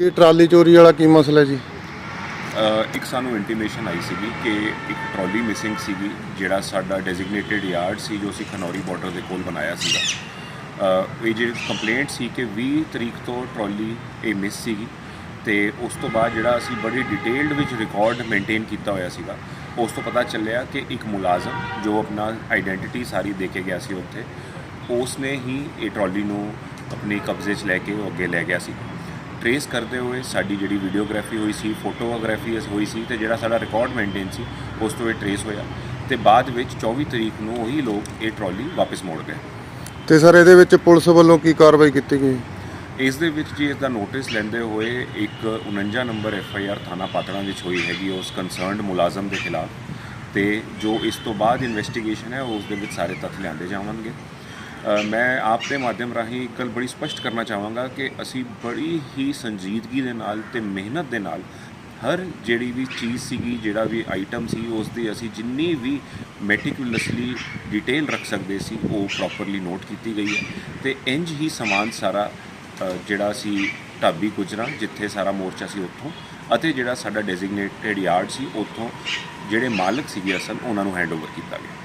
ਇਹ ਟਰਾਲੀ ਚੋਰੀ ਵਾਲਾ ਕੀ ਮਸਲਾ ਜੀ? ਅ, ਇੱਕ ਸਾਨੂੰ ਇੰਟੀਮੇਸ਼ਨ ਆਈ ਸੀਗੀ ਕਿ ਇੱਕ ਟਰਾਲੀ ਮਿਸਿੰਗ ਸੀਗੀ ਜਿਹੜਾ ਸਾਡਾ ਡੈਜ਼ਿਗਨੇਟਿਡ ਯਾਰਡ ਸੀ ਜੋ ਅਸੀਂ ਖਨੌਰੀ ਬਾਰਡਰ ਦੇ ਕੋਲ ਬਣਾਇਆ ਸੀਗਾ। ਅ, ਇਹ ਜਿਹੜੀ ਕੰਪਲੇਂਟ ਸੀ ਕਿ 20 ਤਰੀਕ ਤੋਂ ਟਰਾਲੀ ਇਹ ਮਿਸ ਸੀਗੀ ਤੇ ਉਸ ਤੋਂ ਬਾਅਦ ਜਿਹੜਾ ਅਸੀਂ ਬੜੀ ਡਿਟੇਲਡ ਵਿੱਚ ਰਿਕਾਰਡ ਮੇਨਟੇਨ ਕੀਤਾ ਹੋਇਆ ਸੀਗਾ ਉਸ ਤੋਂ ਪਤਾ ਚੱਲਿਆ ਕਿ ਇੱਕ ਮੁਲਾਜ਼ਮ ਜੋ ਆਪਣਾ ਆਈਡੈਂਟੀਟੀ ਸਾਰੀ ਦੇ ਕੇ ਗਿਆ ਸੀ ਉੱਥੇ ਉਸ ਨੇ ਹੀ ਇਹ ਟਰਾਲੀ ਨੂੰ ਆਪਣੇ ਕਬਜ਼ੇ 'ਚ ਲੈ ਕੇ ਉਹ ਅੱਗੇ ਲੈ ਗਿਆ ਸੀ। ਟਰੇਸ ਕਰਦੇ ਹੋਏ ਸਾਡੀ ਜਿਹੜੀ ਵੀਡੀਓਗ੍ਰਾਫੀ ਹੋਈ ਸੀ ਫੋਟੋਗ੍ਰਾਫੀ ਹੋਈ ਸੀ ਤੇ ਜਿਹੜਾ ਸਾਡਾ ਰਿਕਾਰਡ ਮੇਨਟੇਨ ਸੀ ਉਸ ਤੋਂ ਇਹ ਟਰੇਸ ਹੋਇਆ ਤੇ ਬਾਅਦ ਵਿੱਚ 24 ਤਰੀਕ ਨੂੰ ਉਹੀ ਲੋਕ ਇਹ ਟਰਾਲੀ ਵਾਪਸ ਮੋੜ ਗਏ। ਤੇ ਸਰ ਇਹਦੇ ਵਿੱਚ ਪੁਲਿਸ ਵੱਲੋਂ ਕੀ ਕਾਰਵਾਈ ਕੀਤੀ ਗਈ? ਇਸ ਦੇ ਵਿੱਚ ਜੀ ਇਸ ਦਾ ਨੋਟਿਸ ਲੈਂਦੇ ਹੋਏ ਇੱਕ 49 ਨੰਬਰ ਐਫ ਆਈ ਆਰ ਥਾਣਾ ਪਾਤੜਾਂ ਵਿੱਚ ਹੋਈ ਹੈਗੀ ਉਸ ਕੰਸਰਨਡ ਮੁਲਾਜ਼ਮ ਦੇ ਖਿਲਾਫ ਤੇ ਜੋ ਇਸ ਤੋਂ ਬਾਅਦ ਇਨਵੈਸਟੀਗੇਸ਼ਨ ਹੈ ਉਸ ਦੇ ਵਿੱਚ ਸਾਰੇ ਤੱਥ ਲਿਆਂਦੇ ਜਾਵਾਂਗੇ ਅ, ਮੈਂ ਆਪ ਦੇ ਮਾਧਿਅਮ ਰਾਹੀਂ ਇੱਕ ਗੱਲ ਬੜੀ ਸਪਸ਼ਟ ਕਰਨਾ ਚਾਹਾਂਗਾ ਕਿ ਅਸੀਂ ਬੜੀ ਹੀ ਸੰਜੀਦਗੀ ਦੇ ਨਾਲ ਤੇ ਮਿਹਨਤ ਦੇ ਨਾਲ ਹਰ ਜਿਹੜੀ ਵੀ ਚੀਜ਼ ਸੀਗੀ, ਜਿਹੜਾ ਵੀ ਆਈਟਮ ਸੀ ਉਸ ਦੀ ਅਸੀਂ ਜਿੰਨੀ ਵੀ ਮੈਟੀਕੂਲਸਲੀ ਡਿਟੇਲ ਰੱਖ ਸਕਦੇ ਸੀ, ਉਹ ਪ੍ਰੋਪਰਲੀ ਨੋਟ ਕੀਤੀ ਗਈ ਹੈ। ਤੇ ਇੰਜ ਹੀ ਸਮਾਨ ਸਾਰਾ ਜਿਹੜਾ ਸੀ ਢਾਬੀ ਗੁਜਰਾ, ਜਿੱਥੇ ਸਾਰਾ ਮੋਰਚਾ ਸੀ ਉੱਥੋਂ, ਅਤੇ ਜਿਹੜਾ ਸਾਡਾ ਡੈਜ਼ਿਗਨੇਟਿਡ ਯਾਰਡ ਸੀ, ਉੱਥੋਂ ਜਿਹੜੇ ਮਾਲਕ ਸੀਗੇ ਅਸਲ, ਉਹਨਾਂ ਨੂੰ ਹੈਂਡਓਵਰ ਕੀਤਾ ਗਿਆ।